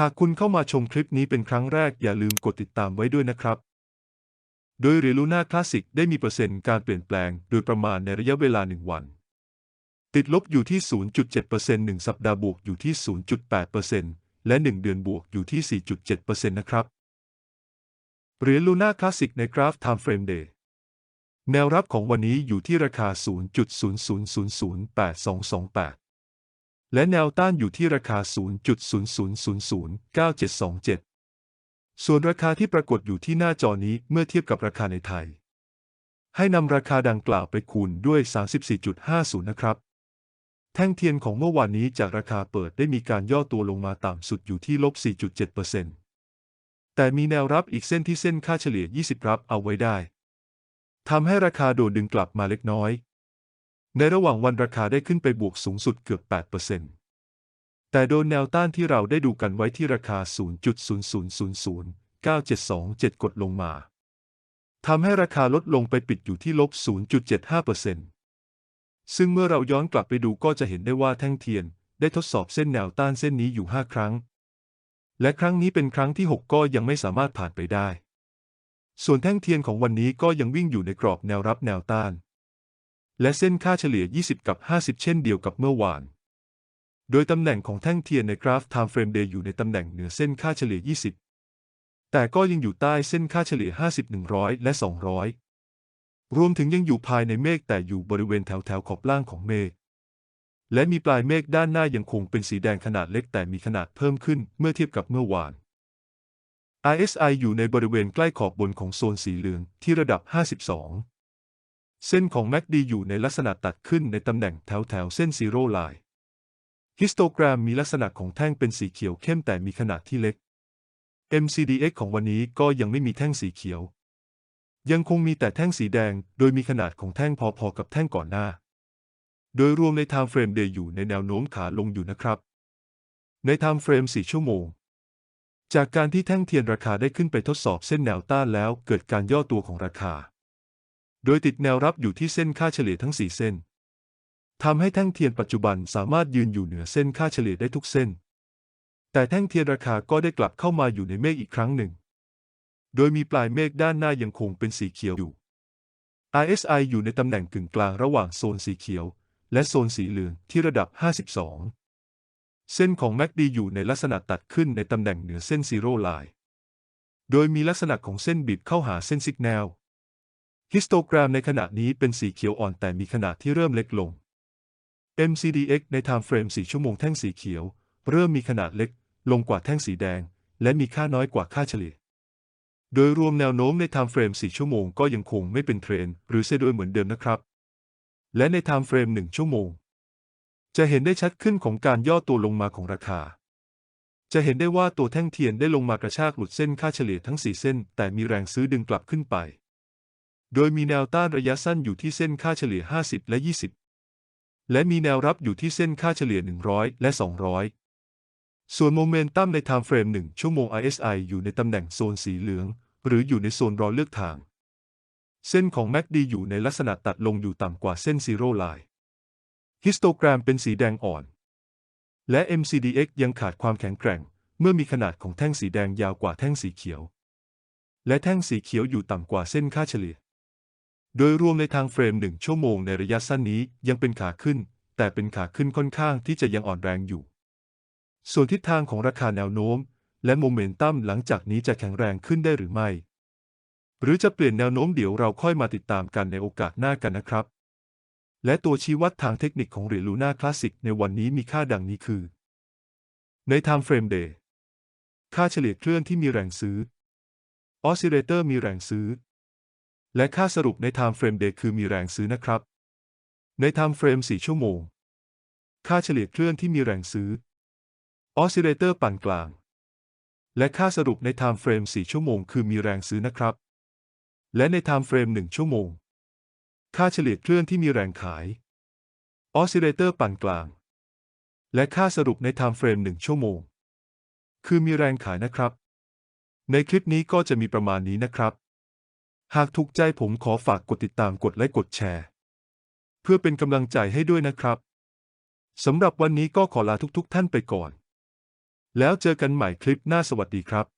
หากคุณเข้ามาชมคลิปนี้เป็นครั้งแรกอย่าลืมกดติดตามไว้ด้วยนะครับ โดยเรลูน่าคลาสสิกได้มีเปอร์เซ็นต์การเปลี่ยนแปลงโดยประมาณในระยะเวลา 1 วัน ติดลบอยู่ที่ 0.7% 1 สัปดาห์บวกอยู่ที่ 0.8%และ 1 เดือนบวกอยู่ที่ 4.7%นะครับ เหรียญลูน่าคลาสสิกในกราฟ Time Frame Day แนวรับของวันนี้อยู่ที่ราคา 0.00008228 และแนวต้านอยู่ที่ราคา 0.00009727 ส่วนราคาที่ปรากฏอยู่ที่หน้าจอนี้เมื่อเทียบกับราคาในไทย ให้นำราคาดังกล่าวไปคูณด้วย 34.50 นะครับ แท่งเทียนของเมื่อวานนี้จากราคาเปิดได้มีการย่อตัวลงมาต่ำสุดอยู่ที่ลบ 4.7%แต่มีแนวรับอีกเส้นที่เส้นค่าเฉลี่ย 20 รับเอาไว้ได้ทำให้ราคาโดดดึงกลับมาเล็กน้อย ในระหว่างวันราคาได้ขึ้นไปบวกสูงสุดเกือบ 8%แต่โดนแนวต้านที่เราได้ดูกันไว้ที่ราคา 0.00009727 กดลงมาทำให้ราคาลดลงไปปิดอยู่ที่ลบ 0.75%ซึ่งเมื่อเราย้อนกลับไปดูก็จะเห็นได้ว่าแท่งเทียนได้ทดสอบเส้นแนวต้านเส้นนี้อยู่ 5 ครั้ง และครั้งนี้เป็นครั้งที่ 6 ก็ยังไม่สามารถผ่านไปได้ ส่วนแท่งเทียนของวันนี้ก็ยังวิ่งอยู่ในกรอบแนวรับแนวต้าน และเส้นค่าเฉลี่ย 20 กับ 50 เช่นเดียวกับเมื่อวาน โดยตำแหน่งของแท่งเทียนในกราฟ Time Frame Day อยู่ในตำแหน่งเหนือเส้นค่าเฉลี่ย 20 แต่ก็ยังอยู่ใต้เส้นค่าเฉลี่ย 50 100 และ 200 รวมถึงยังอยู่ภายในเมฆแต่อยู่บริเวณแถวแถวขอบล่างของเมฆ และมีปลายเมฆด้านหน้ายังคงเป็นสีแดงขนาดเล็กแต่มีขนาดเพิ่มขึ้นเมื่อเทียบกับเมื่อวาน RSI อยู่ในบริเวณใกล้ขอบบนของโซนสีเหลืองที่ระดับ 52 เส้นของ MACD อยู่ในลักษณะตัดขึ้นในตำแหน่งแถวแถวเส้นซีโร่ไลน์ฮิสโตแกรมมีลักษณะของแท่งเป็นสีเขียวเข้มแต่มีขนาดที่เล็ก MCDX ของวันนี้ก็ยังไม่มีแท่งสีเขียว ยังคงมีแต่แท่งสีแดง โดยมีขนาดของแท่งพอๆกับแท่งก่อนหน้า โดยรวมใน Time Frame Day อยู่ในแนวโน้มขาลงอยู่นะครับ ใน Time Frame 4ชั่วโมง จากการที่แท่งเทียนราคาได้ขึ้นไปทดสอบเส้นแนวต้านแล้วเกิดการย่อตัวของราคา โดยติดแนวรับอยู่ที่เส้นค่าเฉลี่ยทั้ง 4 เส้นทำให้แท่งเทียนปัจจุบันสามารถยืนอยู่เหนือเส้นค่าเฉลี่ยได้ทุกเส้น แต่แท่งเทียนราคาก็ได้กลับเข้ามาอยู่ในเมฆอีกครั้งหนึ่ง โดยมีปลายเมฆด้านหน้ายังคงเป็นสีเขียวอยู่ RSI อยู่ในตำแหน่งกึ่งกลางระหว่างโซนสีเขียว และโซนสีเหลืองที่ระดับ 52 เส้นของ MACD อยู่ในลักษณะตัดขึ้นในตำแหน่งเหนือเส้นซีโร่ไลน์ โดยมีลักษณะของเส้นบีบเข้าหาเส้นซิกแนล ฮิสโตแกรมในขณะนี้เป็นสีเขียวอ่อนแต่มีขนาดที่เริ่มเล็กลง MCDX ใน Time Frame 4ชั่วโมงแท่งสีเขียว เริ่มมีขนาดเล็ก ลงกว่าแท่งสีแดง และมีค่าน้อยกว่าค่าเฉลี่ย โดยรวมแนวโน้มใน Time Frame 4ชั่วโมงก็ยังคงไม่เป็นเทรนหรือเซดวยเหมือนเดิมนะครับ และใน Time Frame 1ชั่วโมง จะเห็นได้ชัดขึ้นของการย่อตัวลงมาของราคา จะเห็นได้ว่าตัวแท่งเทียนได้ลงมากระชากหลุดเส้นค่าเฉลี่ยทั้ง 4 เส้น แต่มีแรงซื้อดึงกลับขึ้นไป โดยมีแนวต้านระยะสั้นอยู่ที่เส้นค่าเฉลี่ย 50 และ 20 และมีแนวรับอยู่ที่เส้นค่าเฉลี่ย 100 และ 200 ส่วนโมเมนตัมใน Time Frame 1ชั่วโมง RSI อยู่ในตำแหน่งโซนสีเหลือง หรืออยู่ในโซนรอเลือกทาง เส้นของ MACD อยู่ในลักษณะตัดลงอยู่ต่ำกว่าเส้นซีโร่ไลน์ฮิสโตแกรมเป็นสีแดงอ่อน และ MCDX ยังขาดความแข็งแกร่ง เมื่อมีขนาดของแท่งสีแดงยาวกว่าแท่งสีเขียว และแท่งสีเขียวอยู่ต่ำกว่าเส้นค่าเฉลี่ย โดยรวมในทางเฟรม 1 ชั่วโมงในระยะสั้นนี้ยังเป็นขาขึ้น แต่เป็นขาขึ้นค่อนข้างที่จะยังอ่อนแรงอยู่ ส่วนทิศทางของราคาแนวโน้ม และโมเมนตัมหลังจากนี้จะแข็งแรงขึ้นได้หรือไม่ หรือจะเปลี่ยนแนวโน้มเดี๋ยวเราค่อยมาติดตามกันในโอกาสหน้ากันนะครับ และตัวชี้วัดทางเทคนิคของเหรียญลูน่าคลาสสิกในวันนี้มีค่าดังนี้คือ ใน Time Frame Day ค่าเฉลี่ยเคลื่อนที่มีแรงซื้อออสซิเลเตอร์มีแรงซื้อ และค่าสรุปใน Time Frame Day คือมีแรงซื้อนะครับ ใน Time Frame 4ชั่วโมง ค่าเฉลี่ยเคลื่อนที่มีแรงซื้อออสซิเลเตอร์ปานกลาง และค่าสรุปใน Time Frame 4ชั่วโมง คือมีแรงซื้อนะครับ และใน Time Frame 1ชั่วโมง ค่าเฉลี่ยเคลื่อนที่มีแรงขายออสซิเลเตอร์ปานกลาง และค่าสรุปใน Time Frame 1ชั่วโมง คือมีแรงขายนะครับ ในคลิปนี้ก็จะมีประมาณนี้นะครับ หากถูกใจผมขอฝากกดติดตามกดไลค์กดแชร์ เพื่อเป็นกำลังใจให้ด้วยนะครับสำหรับวันนี้ก็ขอลาทุกๆทท่านไปก่อน แล้วเจอกันใหม่คลิปหน้าสวัสดีครับ